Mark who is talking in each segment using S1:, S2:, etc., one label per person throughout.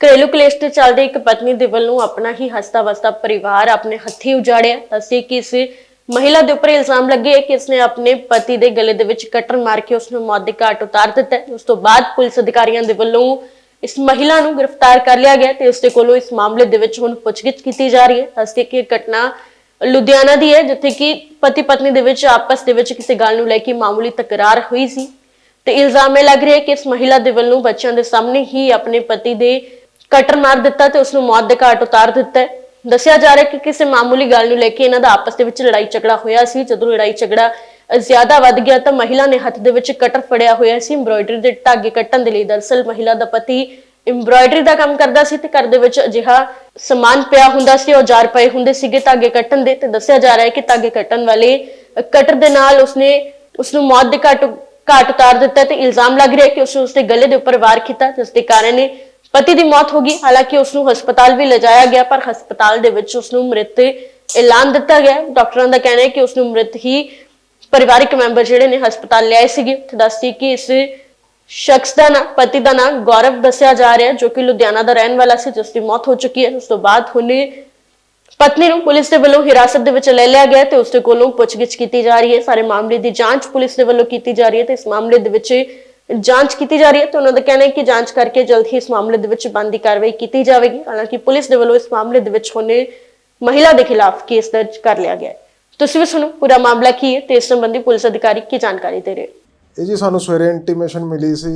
S1: ਘਰੇਲੂ ਕਲੇਸ਼ ਦੇ ਚੱਲਦੇ ਇੱਕ ਪਤਨੀ ਦੇ ਵੱਲੋਂ ਆਪਣਾ ਹੀ ਹਸਤਾ ਵਸਤਾ ਪਰਿਵਾਰ ਆਪਣੇ ਹੱਥੀਂ ਉਜਾੜਿਆ। ਦੱਸੇ ਕਿ ਇਸ ਮਹਿਲਾ ਦੇ ਉੱਪਰ ਇਲਜ਼ਾਮ ਲੱਗੇ ਕਿ ਇਸਨੇ ਆਪਣੇ ਪਤੀ ਦੇ ਗਲੇ ਦੇ ਵਿੱਚ ਕਟਰ ਮਾਰ ਕੇ ਉਸ ਨੂੰ ਮੌਤ ਦੇ ਘਾਟ ਉਤਾਰ ਦਿੱਤਾ ਉਸ ਤੋਂ ਬਾਅਦ ਪੁਲਿਸ ਅਧਿਕਾਰੀਆਂ ਦੇ ਵੱਲੋਂ ਇਸ ਮਹਿਲਾ ਨੂੰ ਗ੍ਰਿਫਤਾਰ ਕਰ ਲਿਆ ਗਿਆ ਤੇ ਉਸ ਦੇ ਕੋਲੋਂ ਇਸ ਮਾਮਲੇ ਦੇ ਵਿੱਚ ਹੁਣ ਪੁੱਛਗਿੱਛ ਕੀਤੀ ਜਾ ਰਹੀ ਹੈ। ਦੱਸਦੇ ਕਿ ਇਹ ਘਟਨਾ ਲੁਧਿਆਣਾ ਦੀ ਹੈ, ਜਿੱਥੇ ਕਿ ਪਤੀ ਪਤਨੀ ਦੇ ਵਿੱਚ ਆਪਸ ਦੇ ਵਿੱਚ ਕਿਸੇ ਗੱਲ ਨੂੰ ਲੈ ਕੇ ਮਾਮੂਲੀ ਤਕਰਾਰ ਹੋਈ ਸੀ। ਤੇ ਇਲਜ਼ਾਮ ਇਹ ਲੱਗ ਰਿਹਾ ਹੈ ਕਿ ਇਸ ਮਹਿਲਾ ਦੇ ਵੱਲੋਂ ਬੱਚਿਆਂ ਦੇ ਸਾਹਮਣੇ ਹੀ ਆਪਣੇ ਪਤੀ ਦੇ ਕਟਰ ਮਾਰ ਦਿੱਤਾ ਤੇ ਉਸ ਨੂੰ ਮੌਤ ਦੇ ਘਾਟ ਉਤਾਰ ਦਿੱਤਾ ਹੈ। ਦੱਸਿਆ ਜਾ ਰਿਹਾ ਕਿ ਕਿਸੇ ਮਾਮੂਲੀ ਗੱਲ ਨੂੰ ਲੈ ਕੇ ਇਹਨਾਂ ਦਾ ਆਪਸ ਦੇ ਵਿੱਚ ਲੜਾਈ ਝਗੜਾ ਹੋਇਆ ਸੀ। ਜਦੋਂ ਲੜਾਈ ਝਗੜਾ ਜ਼ਿਆਦਾ ਵੱਧ ਗਿਆ ਤਾਂ ਮਹਿਲਾ ਨੇ ਹੱਥ ਦੇ ਵਿੱਚ ਕਟਰ ਫੜਿਆ ਹੋਇਆ ਸੀ। ਐਮਬ੍ਰੋਇਡਰੀ ਦੇ ਧਾਗੇ ਕੱਟਣ ਦੇ ਲਈ ਦਰਸਲ ਮਹਿਲਾ ਦਾ ਪਤੀ ਐਮਬ੍ਰੋਇਡਰੀ ਦਾ ਕੰਮ ਕਰਦਾ ਸੀ ਤੇ ਘਰ ਦੇ ਵਿੱਚ ਅਜਿਹਾ ਸਮਾਨ ਪਿਆ ਹੁੰਦਾ ਸੀ। ਔਜ਼ਾਰ ਪਏ ਹੁੰਦੇ ਸੀਗੇ ਧਾਗੇ ਕੱਟਣ ਦੇ ਤੇ ਦੱਸਿਆ ਜਾ ਰਿਹਾ ਹੈ ਕਿ ਧਾਗੇ ਕੱਟਣ ਵਾਲੇ ਕਟਰ ਦੇ ਨਾਲ ਉਸਨੇ ਉਸ ਨੂੰ ਮੌਤ ਦੇ ਘਾਟ ਘਾਟ ਉਤਾਰ ਦਿੱਤਾ ਤੇ ਇਲਜ਼ਾਮ ਲੱਗ ਰਿਹਾ ਹੈ ਕਿ ਉਸਨੇ ਉਸਦੇ ਗਲੇ ਦੇ ਉੱਪਰ ਵਾਰ ਕੀਤਾ ਜਿਸ ਦੇ ਕਾਰਨ ਪਤੀ ਦੀ ਮੌਤ ਹੋ ਗਈ। ਹਾਲਾਂਕਿ ਉਸ ਨੂੰ ਹਸਪਤਾਲ ਵੀ ਲਿਜਾਇਆ ਗਿਆ, ਪਰ ਹਸਪਤਾਲ ਦੇ ਵਿੱਚ ਉਸ ਨੂੰ ਮ੍ਰਿਤ ਐਲਾਨ ਦਿੱਤਾ ਗਿਆ। ਡਾਕਟਰਾਂ ਦਾ ਕਹਿਣਾ ਹੈ ਕਿ ਉਸ ਨੂੰ ਮ੍ਰਿਤ ਹੀ ਪਰਿਵਾਰਕ ਮੈਂਬਰ ਜਿਹੜੇ ਨੇ ਹਸਪਤਾਲ ਲਿਆਏ ਸੀਗੇ। ਤੇ ਦੱਸਦੀ ਕਿ ਇਸ ਸ਼ਖਸ ਦਾ ਨਾਮ ਪਤੀ ਦਾ ਨਾਮ ਗੌਰਵ ਦੱਸਿਆ ਜਾ ਰਿਹਾ ਜੋ ਕਿ ਲੁਧਿਆਣਾ ਦਾ ਰਹਿਣ ਵਾਲਾ ਸੀ ਜਿਸ ਦੀ ਮੌਤ ਹੋ ਚੁੱਕੀ ਹੈ। ਉਸ ਤੋਂ ਬਾਅਦ ਹੁਣ ਪਤਨੀ ਨੂੰ ਪੁਲਿਸ ਦੇ ਵੱਲੋਂ ਹਿਰਾਸਤ ਦੇ ਵਿੱਚ ਲੈ ਲਿਆ ਗਿਆ ਤੇ ਉਸ ਦੇ ਕੋਲੋਂ ਪੁੱਛਗਿੱਛ ਕੀਤੀ ਜਾ ਰਹੀ ਹੈ। ਸਾਰੇ ਮਾਮਲੇ ਦੀ ਜਾਂਚ ਪੁਲਿਸ ਦੇ ਵੱਲੋਂ ਕੀਤੀ ਜਾ ਰਹੀ ਹੈ ਤੇ ਇਸ ਮਾਮਲੇ ਦੇ ਵਿੱਚ ਜਾਂਚ ਕੀਤੀ ਜਾ ਰਹੀ ਹੈ ਤੇ ਉਹਨਾਂ ਦਾ ਕਹਿਣਾ ਹੈ ਕਿ ਜਾਂਚ ਕਰਕੇ ਜਲਦ ਹੀ ਇਸ ਮਾਮਲੇ ਦੇ ਵਿੱਚ ਬੰਦੀ ਕਾਰਵਾਈ ਕੀਤੀ ਜਾਵੇਗੀ। ਹਾਲਾਂਕਿ ਪੁਲਿਸ ਦੇ ਵੱਲੋਂ ਇਸ ਮਾਮਲੇ ਦੇ ਵਿੱਚ ਹੁਣੇ ਮਹਿਲਾ ਦੇ ਖਿਲਾਫ ਕੇਸ ਦਰਜ ਕਰ ਲਿਆ ਗਿਆ ਹੈ। ਤੁਸੀਂ ਵੀ ਸੁਣੋ, ਪੂਰਾ ਮਾਮਲਾ ਕੀ ਹੈ ਤੇ ਇਸ ਸੰਬੰਧੀ ਪੁਲਿਸ ਅਧਿਕਾਰੀ ਕੀ ਜਾਣਕਾਰੀ ਦੇ ਰਹੇ
S2: ਇਹ ਜੀ ਸਾਨੂੰ ਸਵੇਰੇ ਇੰਟੀਮੇਸ਼ਨ ਮਿਲੀ ਸੀ,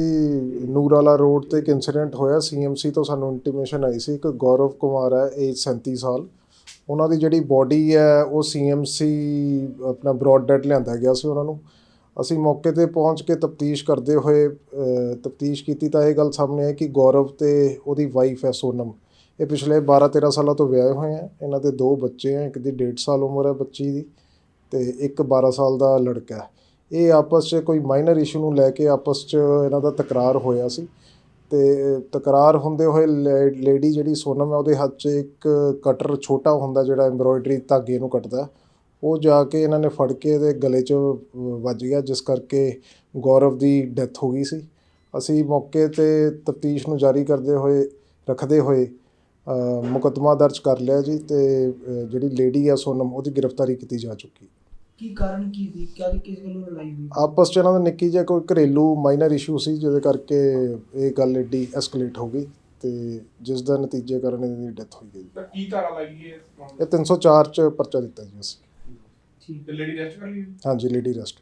S2: ਨੂਰਾਲਾ ਰੋਡ ਤੇ ਇੱਕ ਇਨਸੀਡੈਂਟ ਹੋਇਆ। ਸੀਐਮਸੀ ਤੋਂ ਸਾਨੂੰ ਇੰਟੀਮੇਸ਼ਨ ਆਈ ਸੀ। ਇੱਕ ਗੌਰਵ ਕੁਮਾਰ ਹੈ ਏਜ 37 ਸਾਲ। ਉਹਨਾਂ ਦੀ ਜਿਹੜੀ ਬਾਡੀ ਹੈ, ਉਹ ਸੀਐਮਸੀ ਆਪਣਾ ਬ੍ਰੌਡ ਡੈਡ ਲਿਆਂਦਾ ਗਿਆ ਸੀ ਉਹਨਾਂ ਨੂੰ। ਅਸੀਂ ਮੌਕੇ ਤੇ ਪਹੁੰਚ ਕੇ ਤਫਤੀਸ਼ ਕਰਦੇ ਹੋਏ ਤਫਤੀਸ਼ ਕੀਤੀ ਤਾਂ ਇਹ ਗੱਲ ਸਾਹਮਣੇ ਆਈ ਕਿ ਗੌਰਵ ਤੇ ਉਹਦੀ ਵਾਈਫ ਹੈ ਸੋਨਮ। ਇਹ ਪਿਛਲੇ 12-13 ਸਾਲਾਂ ਤੋਂ ਵਿਆਹੇ ਹੋਏ ਆ। ਇਹਨਾਂ ਦੇ ਦੋ ਬੱਚੇ ਆ, ਇੱਕ ਦੀ 1.5 ਸਾਲ ਉਮਰ ਹੈ ਬੱਚੀ ਦੀ ਤੇ ਇੱਕ 12 ਸਾਲ ਦਾ ਲੜਕਾ ਹੈ। ਇਹ ਆਪਸ 'ਚ ਕੋਈ ਮਾਈਨਰ ਇਸ਼ੂ ਨੂੰ ਲੈ ਕੇ ਆਪਸ 'ਚ ਇਹਨਾਂ ਦਾ ਤਕਰਾਰ ਹੋਇਆ ਸੀ ਤੇ ਤਕਰਾਰ ਹੁੰਦੇ ਹੋਏ ਲੇਡੀ ਜਿਹੜੀ ਸੋਨਮ ਹੈ ਉਹਦੇ ਹੱਥ 'ਚ ਇੱਕ ਕਟਰ ਛੋਟਾ ਹੁੰਦਾ ਜਿਹੜਾ ਐਮਬ੍ਰੋਇਡਰੀ ਧਾਗੇ ਨੂੰ ਕੱਟਦਾ। ਉਹ ਜਾ ਕੇ ਇਹਨਾਂ ਨੇ ਫੜ ਕੇ ਇਹਦੇ ਗਲੇ 'ਚ ਵੱਜ ਗਿਆ ਜਿਸ ਕਰਕੇ ਗੌਰਵ ਦੀ ਡੈਥ ਹੋ ਗਈ ਸੀ। ਅਸੀਂ ਮੌਕੇ ਤੇ ਤਫਤੀਸ਼ ਨੂੰ ਜਾਰੀ ਕਰਦੇ ਹੋਏ ਰੱਖਦੇ ਹੋਏ ਮੁਕੱਦਮਾ ਦਰਜ ਕਰ ਲਿਆ ਜੀ ਤੇ ਜਿਹੜੀ ਲੇਡੀ ਆ ਸੋਨਮ ਉਹਦੀ ਗ੍ਰਿਫਤਾਰੀ ਕੀਤੀ ਜਾ ਚੁੱਕੀ।
S3: ਕੀ ਕਾਰਨ ਕੀ ਸੀ? ਕਿਆ ਕਿਸ ਗੱਲੋਂ ਲੜਾਈ ਹੋਈ?
S2: ਆਪਸ ਚ ਇਹਨਾਂ ਦਾ ਨਿੱਕੀ ਜਿਹਾ ਕੋਈ ਘਰੇਲੂ ਮਾਈਨਰ ਇਸ਼ੂ ਸੀ ਜਿਹਦੇ ਕਰਕੇ ਇਹ ਗੱਲ ਏਡੀ ਐਸਕੇਲੇਟ ਹੋ ਗਈ ਤੇ ਜਿਸ ਦਾ ਨਤੀਜੇ ਕਾਰਨ ਇਹਦੀ ਡੈਥ ਹੋਈ ਗਈ।
S4: ਤਾਂ ਕੀ ਧਾਰਾ ਲੱਗੀ ਹੈ
S2: ਇਹ? 304 ਚ ਪਰਚਾ ਦਿੱਤਾ ਜੀ ਅਸੀਂ।
S4: ਤੇ ਲੇਡੀ ਰੈਸਟ ਕਰ ਲਈ
S2: ਹਾਂਜੀ ਲੇਡੀ ਰੈਸਟ